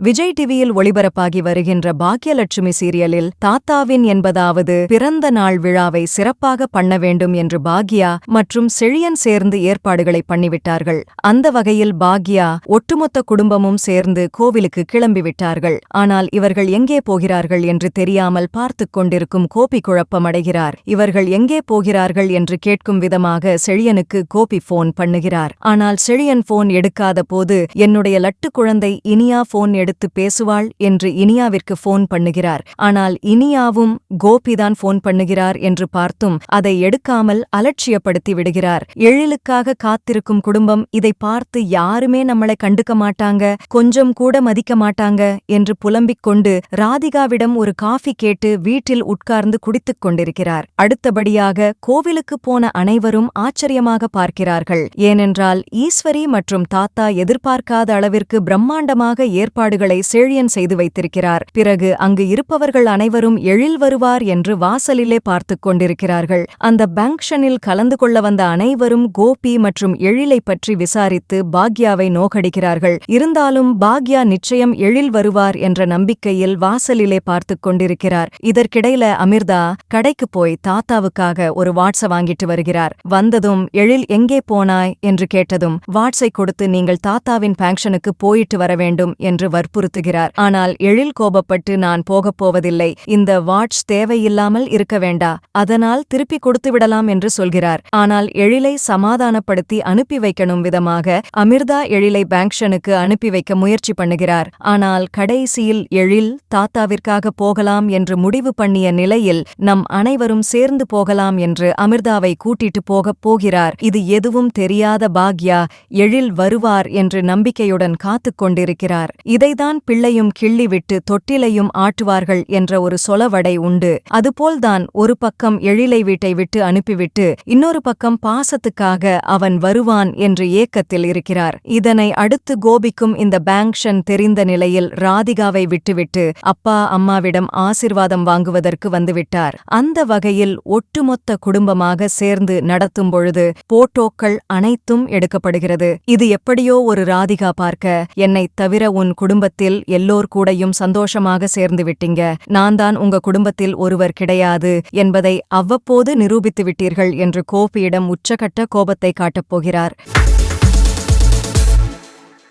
விஜய் டிவியில் ஒளிபரப்பாகி வருகின்ற பாக்கியலட்சுமி சீரியலில் தாத்தாவின் என்பதாவது பிறந்த நாள் விழாவை சிறப்பாக பண்ண வேண்டும் என்று பாக்யா மற்றும் செழியன் சேர்ந்து ஏற்பாடுகளை பண்ணிவிட்டார்கள். அந்த வகையில் பாக்யா ஒட்டுமொத்த குடும்பமும் சேர்ந்து கோவிலுக்கு கிளம்பிவிட்டார்கள் ஆனால் இவர்கள் எங்கே போகிறார்கள் என்று தெரியாமல் பார்த்துக் கொண்டிருக்கும் கோபி குழப்பமடைகிறார். இவர்கள் எங்கே போகிறார்கள் என்று கேட்கும் விதமாக செழியனுக்கு கோபி போன் பண்ணுகிறார். ஆனால் செழியன் போன் எடுக்காத போது என்னுடைய லட்டு குழந்தை இனியா போன் எடுத்து பேசுவாள் என்று இனியாவிற்கு போன் பண்ணுகிறார். ஆனால் இனியாவும் கோபிதான் போன் பண்ணுகிறார் என்று பார்த்தும் அதை எடுக்காமல் அலட்சியப்படுத்தி விடுகிறார். எழிலுக்காக காத்திருக்கும் குடும்பம் இதை பார்த்து யாருமே நம்மளை கண்டுக்க மாட்டாங்க கொஞ்சம் கூட மதிக்க மாட்டாங்க என்று புலம்பிக் கொண்டு ராதிகாவிடம் ஒரு காஃபி கேட்டு வீட்டில் உட்கார்ந்து குடித்துக் கொண்டிருக்கிறார். அடுத்தபடியாக கோவிலுக்கு போன அனைவரும் ஆச்சரியமாக பார்க்கிறார்கள். ஏனென்றால் ஈஸ்வரி மற்றும் தாத்தா எதிர்பார்க்காத அளவிற்கு பிரம்மாண்டமாக ஏற்பாடு ஏற்பாடுகளை சேழியன் செய்து வைத்திருக்கிறார். பிறகு அங்கு இருப்பவர்கள் அனைவரும் எழில் வருவார் என்று வாசலிலே பார்த்துக் கொண்டிருக்கிறார்கள். அந்த பங்கஷனில் கலந்து கொள்ள வந்த அனைவரும் கோபி மற்றும் எழிலை பற்றி விசாரித்து பாக்யாவை நோக்கடிக்கிறார்கள் இருந்தாலும் பாக்யா நிச்சயம் எழில் வருவார் என்ற நம்பிக்கையில் வாசலிலே பார்த்துக் கொண்டிருக்கிறார். இதற்கிடையில அமிர்தா கடைக்கு போய் தாத்தாவுக்காக ஒரு வாட்ஸ வாங்கிட்டு வருகிறார். வந்ததும் எழில் எங்கே போனாய்? என்று கேட்டதும் வாட்ஸை கொடுத்து நீங்கள் தாத்தாவின் பேங்ஷனுக்கு போயிட்டு வர வேண்டும் என்று வற்புறுத்துகிறார். ஆனால் எழில் கோபப்பட்டு நான் போகப் போவதில்லை. இந்த வாட்ச் தேவையில்லாமல் இருக்க வேண்டா. அதனால் திருப்பி கொடுத்து விடலாம் என்று சொல்கிறார். ஆனால் எழிலை சமாதானப்படுத்தி அனுப்பி வைக்கணும் விதமாக அமிர்தா எழிலை பேங்க்ஷனுக்கு அனுப்பி வைக்க முயற்சி பண்ணுகிறார். ஆனால் கடைசியில் எழில் தாத்தாவிற்காக போகலாம் என்று முடிவு பண்ணிய நிலையில் நம் அனைவரும் சேர்ந்து போகலாம் என்று அமிர்தாவை கூட்டிட்டு போகப் போகிறார். இது எதுவும் தெரியாத பாக்யா எழில் வருவார் என்று நம்பிக்கையுடன் காத்துக் கொண்டிருக்கிறார். இதை இதைதான் பிள்ளையும் கிள்ளிவிட்டு தொட்டிலையும் ஆட்டுவார்கள் என்ற ஒரு சொலவடை உண்டு. அதுபோல்தான் ஒரு பக்கம் எழிலை வீட்டை விட்டு அனுப்பிவிட்டு இன்னொரு பக்கம் பாசத்துக்காக அவன் வருவான் என்று ஏக்கத்தில் இருக்கிறார். இதனை அடுத்து கோபிக்கும் இந்த பேங்ஷன் தெரிந்த நிலையில் ராதிகாவை விட்டுவிட்டு அப்பா அம்மாவிடம் ஆசிர்வாதம் வாங்குவதற்கு வந்துவிட்டார். அந்த வகையில் ஒட்டுமொத்த குடும்பமாக சேர்ந்து நடத்தும் பொழுது போட்டோக்கள் அனைத்தும் எடுக்கப்படுகிறது. இது எப்படியோ ஒரு ராதிகா பார்க்க என்னைத் தவிர உன் குடும்ப குடும்பத்தில் எல்லோர் கூடயும் சந்தோஷமாக சேர்ந்து விட்டீங்க. நான் தான் உங்க குடும்பத்தில் ஒருவர் கிடையாது என்பதை அவ்வப்போது நிரூபித்து விட்டீர்கள் என்று கோபியிடம் உச்சகட்ட கோபத்தை காட்டப் போகிறார்.